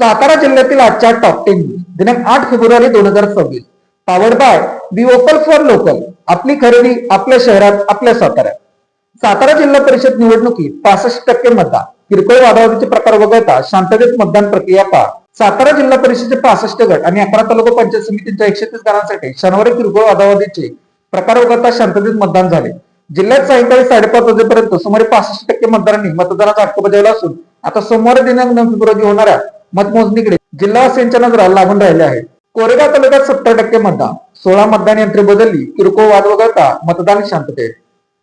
सातारा जिल्ह्यातील आजच्या top ten दिनांक आठ फेब्रुवारी दोन हजार सव्वीस. Powered by B Opal for local आपली खरेदी आपल्या शहरात आपल्या साताऱ्यात. सातारा जिल्हा परिषद निवडणुकीत पासष्ट टक्के मतदान. किरकोळ वादावादीचे प्रकार वगळता शांततेत मतदान प्रक्रिया पार. सातारा जिल्हा परिषदेचे पासष्ट गट आणि अकरा तालुका पंचायत समितीच्या एकशे तीस गणांसाठी शनिवारी किरकोळ वादावादीचे प्रकार वगळता शांततेत मतदान झाले. जिल्ह्यात सायंकाळी साडेपाच वाजेपर्यंत सुमारे पासष्ट टक्के मतदारांनी मतदानाचा हक्क बजावला असून आता सोमवारी दिनांक नऊ फेब्रुवारी होणाऱ्या मतमोजणीकडे जिल्हावासियांच्या नजरा लागून राहिले आहे कोरेगाव तालुक्यात सत्तर टक्के मतदान सोळा मतदान यंत्रे बदलली किरकोळ वाद वगळता मतदान शांततेत.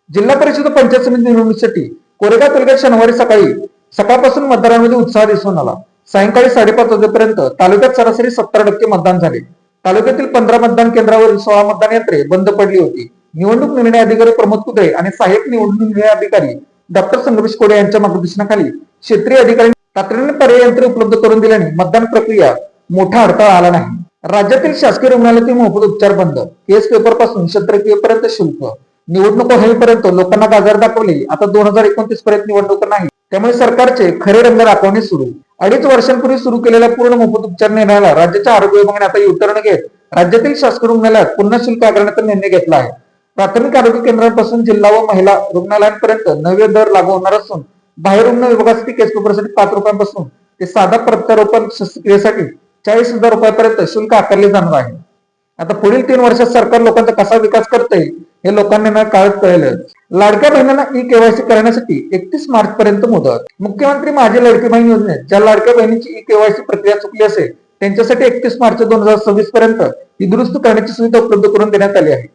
जिल्हा परिषद पंचायत समिती निवडणुकीसाठी कोरेगाव तालुक्यात शनिवारी सकाळी सकाळपासून मतदारांमध्ये उत्साह दिसून आला. सायंकाळी साडेपाच वाजेपर्यंत तालुक्यात सरासरी सत्तर टक्के मतदान झाले. तालुक्यातील पंधरा मतदान केंद्रावरील सोळा मतदान यंत्रे बंद पडली होती. निवडणूक निर्णय अधिकारी प्रमोद कुत्रे आणि सहाय्यक निवडणूक निर्णय अधिकारी डॉक्टर संगमेश कोडे यांच्या मार्गदर्शनाखाली क्षेत्रीय अधिकारी तातडीने पर्याय यंत्र उपलब्ध करून दिल्याने मतदान प्रक्रिया मोठा अडथळा आला नाही. राज्यातील शासकीय रुग्णालयातील मोफत उपचार बंद केस पेपरपासून शस्त्रक्रियेपर्यंत शुल्क निवडणूक होईपर्यंत लोकांना गाजर दाखवले आता दोन हजार एकोणतीस पर्यंत निवडणूक नाही. त्यामुळे सरकारचे खरे रंग दाखवणे सुरू. अडीच वर्षांपूर्वी सुरू केलेल्या पूर्ण मोफत उपचार निर्णयाला राज्याच्या आरोग्य विभागाने आता युटर्न घेत राज्यातील शासकीय रुग्णालयात पुन्हा शुल्क आकारण्याचा निर्णय घेतला आहे. प्राथमिक आरोग्य केंद्रांपासून जिल्हा व महिला रुग्णालयांपर्यंत नवे दर लागू होणार असून बाहेरून विभागासाठी केस पेपरसाठी पाच रुपयांपासून ते साधा प्रत्यारोपण शस्त्रक्रियेसाठी चाळीस हजार रुपयापर्यंत शुल्क आकारले जाणार आहे. आता पुढील तीन वर्षात सरकार लोकांचा कसा विकास करते हे लोकांना ना काळात लाडक्या बहिणींना ई केवायसी करण्यासाठी एकतीस मार्च पर्यंत मुदत. मुख्यमंत्री माझी लाडकी बहीण योजनेत ज्या लाडक्या बहिणीची ई केवायसी प्रक्रिया चुकली असेल त्यांच्यासाठी एकतीस मार्च दोन हजार सव्वीस पर्यंत ही दुरुस्त करण्याची सुविधा उपलब्ध करून देण्यात आली आहे.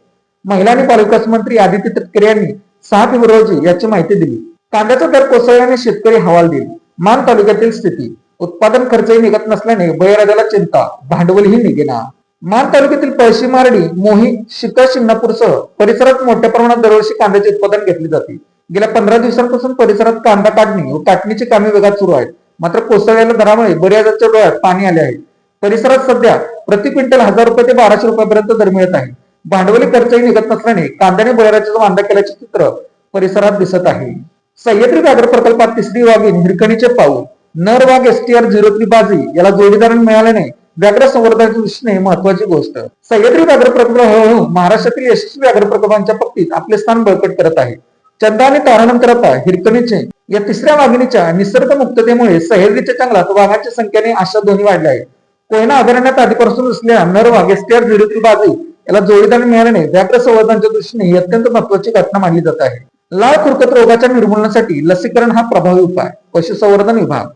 महिला आणि बालविकास मंत्री आदित्य तटकरे यांनी सहा फेब्रुवारी रोजी याची माहिती दिली. कांद्याचा दर कोसळल्याने शेतकरी हवाल देईल. मान तालुक्यातील स्थिती उत्पादन खर्चही निघत नसल्याने बळीराजाला चिंता भांडवलही निघेना. मान तालुक्यातील पळशी मारडी मोही शिका शिंगणापूरसह परिसरात मोठ्या प्रमाणात दरवर्षी कांद्याचे उत्पादन घेतले जाते. गेल्या पंधरा दिवसांपासून परिसरात कांदा काढणी व काटणीची कामे वेगात सुरू आहेत. मात्र कोसळलेल्या दरामुळे बळीराजाच्या डोळ्यात पाणी आले आहे. परिसरात सध्या प्रति क्विंटल हजार रुपये ते बाराशे रुपयापर्यंत दर मिळत आहे. भांडवली खर्चही निघत नसल्याने कांद्याने बळीराजाचा वांदा केल्याचे चित्र परिसरात दिसत आहे. सह्याद्री व्याघ्र प्रकल्पात तिसरी वाघीण हिरकणीचे पाऊल. नर वाघ एसटीआर झिरो थ्री बाजी याला जोडीदार मिळाल्याने व्याघ्र संवर्धनाच्या दृष्टीने महत्वाची गोष्ट. सह्याद्री व्याघ्र प्रकल्प हळूहळू महाराष्ट्रातील यशस्वी व्याघ्र प्रकल्पांच्या बाबतीत आपले स्थान बळकट करत आहे. चंदा आणि तारानंतर आता हिरकणीचे या तिसऱ्या वाघिणीच्या निसर्ग मुक्ततेमुळे सह्याद्रीच्या जंगलात वाघांच्या संख्येने आशा दोन्ही वाढल्या आहेत. कोयना अभयारण्यात आधीपासून असलेल्या नर वाघ एसटीआर झिरो थ्री बाजी याला जोडीदार मिळाल्याने व्याघ्र संवर्धनाच्या दृष्टीने ही अत्यंत महत्वाची घटना मानली जात आहे. लाळ खुरकत रोगाच्या निर्मूलनासाठी लसीकरण हा प्रभावी उपाय पशुसंवर्धन विभाग.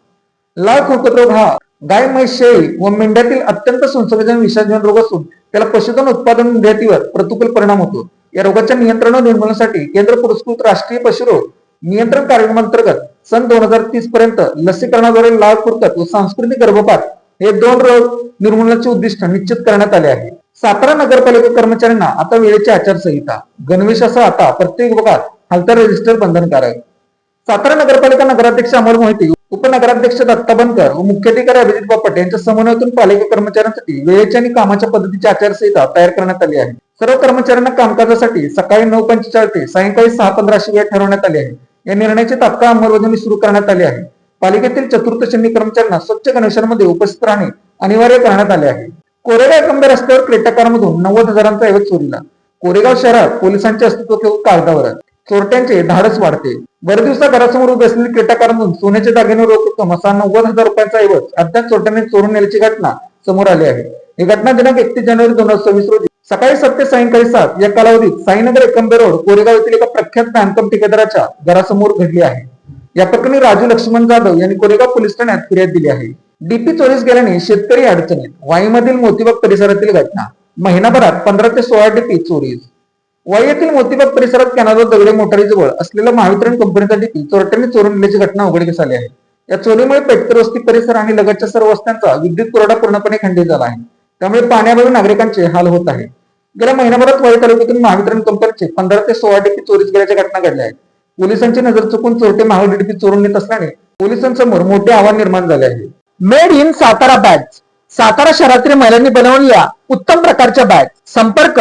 लाळ खुरकत रोग हा गाय म्हैस शेळी व मेंढ्यातील अत्यंत संसर्गजन विषाजन रोग असून त्याला पशुधन उत्पादन निर्यातीवर प्रतिकूल परिणाम होतो. या रोगाच्या नियंत्रण व निर्मूलनासाठी केंद्र पुरस्कृत राष्ट्रीय पशुरोग नियंत्रण कार्यक्रमांतर्गत सन दोन हजार तीस पर्यंत लसीकरणाद्वारे लाळ खुरकत व सांस्कृतिक गर्भपात हे दोन रोग निर्मूलनाचे उद्दिष्ट निश्चित करण्यात आले आहे. सातारा नगरपालिका कर्मचाऱ्यांना आता वेळेची आचारसंहिता. असा आता प्रत्येक विभागात हलता रजिस्टर बंधनकारक. सातारा नगरपालिका नगराध्यक्ष अमोल मोहिते उपनगराध्यक्ष दत्ता बनकर व मुख्याधिकारी अभिजित बापट यांच्या समन्वयातून पालिका कर्मचाऱ्यांसाठी वेळेच्या आणि कामाच्या पद्धतीची आचारसंहिता तयार करण्यात आली आहे. सर्व कर्मचाऱ्यांना कामकाजासाठी सकाळी नऊ पंचेचाळीस ते सायंकाळी सहा पंधरा अशी वेळ ठरवण्यात आली आहे. या निर्णयाची तात्काळ अंमलबजावणी सुरू करण्यात आली आहे. पालिकेतील चतुर्थ श्रेणी कर्मचाऱ्यांना स्वच्छ गणेशांमध्ये उपस्थित राहणे अनिवार्य करण्यात आले आहे. कोरेगाव कंबे रस्त्यावर क्रेटाकारमधून नव्वद हजारांचा ऐवज चोरीला. कोरेगाव शहरात पोलिसांचे अस्तित्व ठेवून कागदावर चोरट्यांचे धाडस वाढते. बरेच दिवसा घरासमोर उभी असलेली क्रेटा सोन्याच्या दागिने रोख असा नव्वद हजार रुपयांचा ऐवज. अद्याप चोरट्याने चोरून नेल्याची घटना समोर आली आहे. ही घटना दिनांक एकतीस जानेवारी दोन हजार सव्वीस रोजी. सकाळी सात ते सायंकाळी सात या कालावधीत साईनगर एकंबे रोड कोरेगाव येथील एका प्रख्यात बांधकाम ठेकेदाराच्या घरासमोर घडली आहे. या प्रकरणी राजू लक्ष्मण जाधव यांनी कोरेगाव पोलीस ठाण्यात फिर्याद दिली आहे. डीपी चोरीस गेल्याने शेतकरी अडचणीत. वाईमधील मोतीबाग परिसरातील घटना. महिनाभरात पंधरा ते सोळा डीपी चोरीस. वाई येथील मोतीबाग परिसरात कॅनरा दगडे मोटारीजवळ असलेल्या महावितरण कंपनीचा डीपी चोरट्यांनी चोरून नेल्याची घटना उघडकीस आली आहे. या चोरीमुळे पेटकर वस्ती परिसर आणि लगतच्या सर्व वस्त्यांचा विद्युत पुरवठा पूर्णपणे खंडित झाला आहे. त्यामुळे पाण्याबाजू नागरिकांचे हाल होत आहे गेल्या महिनाभरात वाई तालुक्यातून महावितरण कंपनीचे पंधरा ते सोळा डीपी चोरीस गेल्याच्या घटना घडल्या आहेत. पोलिसांची नजर चुकून चोरटे महागडी डीपी चोरून नेत असल्याने पोलिसांसमोर मोठे आव्हान निर्माण झाले आहे. Made in Satara bag Satara शहरातील महिलांनी बनवलेल्या उत्तम प्रकारच्या बॅग संपर्क